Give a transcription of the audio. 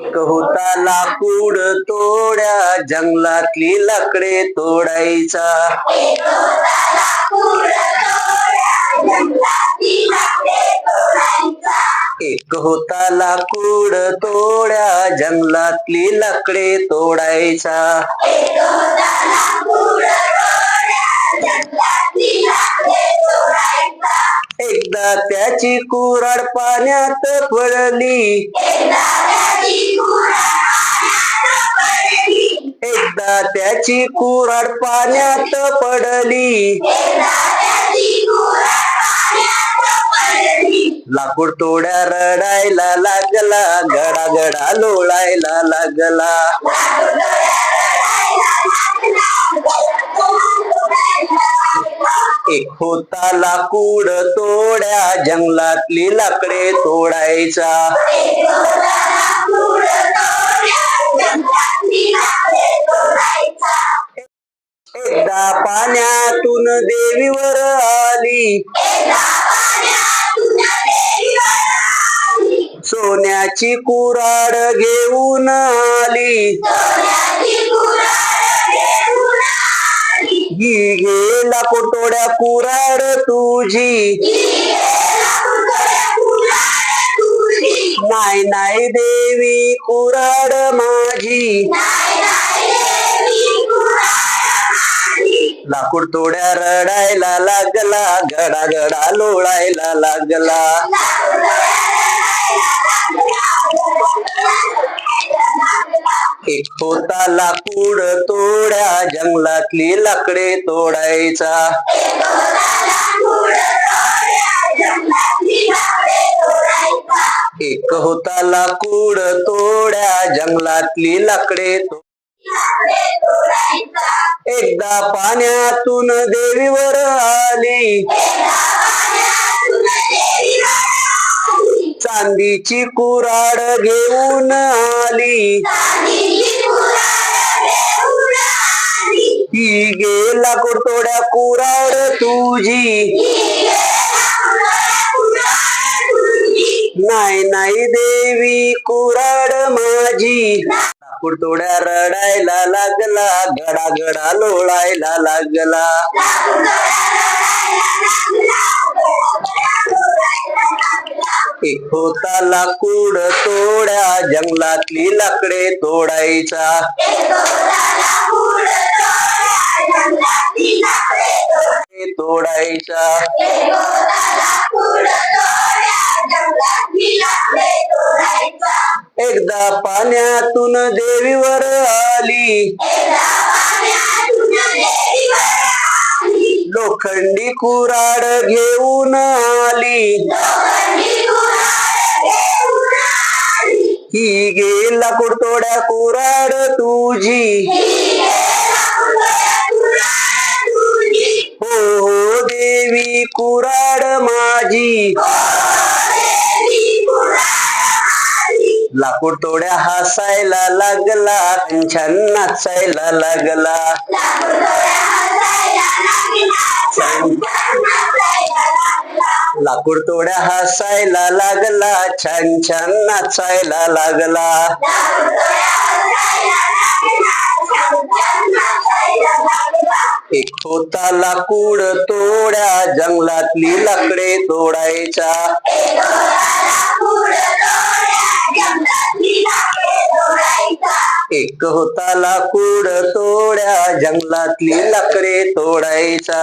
एक होता लाकूड तोड्या जंगलातली लाकडे तोडायचा. एक होता लाकूड तोड्या जंगलातली लाकडे तोडायचा. एकदा त्याची कुराड पाण्यात पडली एकदा त्याची कुराड पाण्यात पडली. लाकूड तोड्या रडायला लागला गडा गडा लोळायला लागला. एक होता लाकूड तोड्या जंगलातली लाकडे तोडायचा. देवीवर आली. सोन्याची कुराड घेऊन आली. गेला कोटोड्या कुराड तुझी. नाही नाही देवी कुराड माझी. लाकूड तोड्या रडायला लागला गडा गडा लोळायला लागला. एक होता लाकूड तोड्या जंगलातली लाकडे तोडायचा. एक होता लाकूड तोड्या जंगलातली लाकडे तो एकदा पाण्यातून देवीवर आली. चांदीची कुराड घेऊन आली. ही गेला कोटोड्या कुराड तुझी. नाही नाही देवी कुराड माझी. कुरतोड्या रडायला लागला गडा गडा लोळायला लागला. एक होता लाकूड तोड्या जंगलातली लाकडे तोडायचा. तोडायचा. एकदा पाण्यातून देवीवर आली. लोखंडी कुराड घेऊन आली. ही गेला कुरतोड्या कुराड तुझी. लाकूड तोड्या हसायला लागला छान नाचायला लागला. लाकूड तोड्या हसायला लागला छान छान नाचायला लागला एक होता लाकूड तोड्या जंगलातली लाकडे तोडायचा एक होता लाकूड तोड्या जंगलातली लाकडे तोडायचा.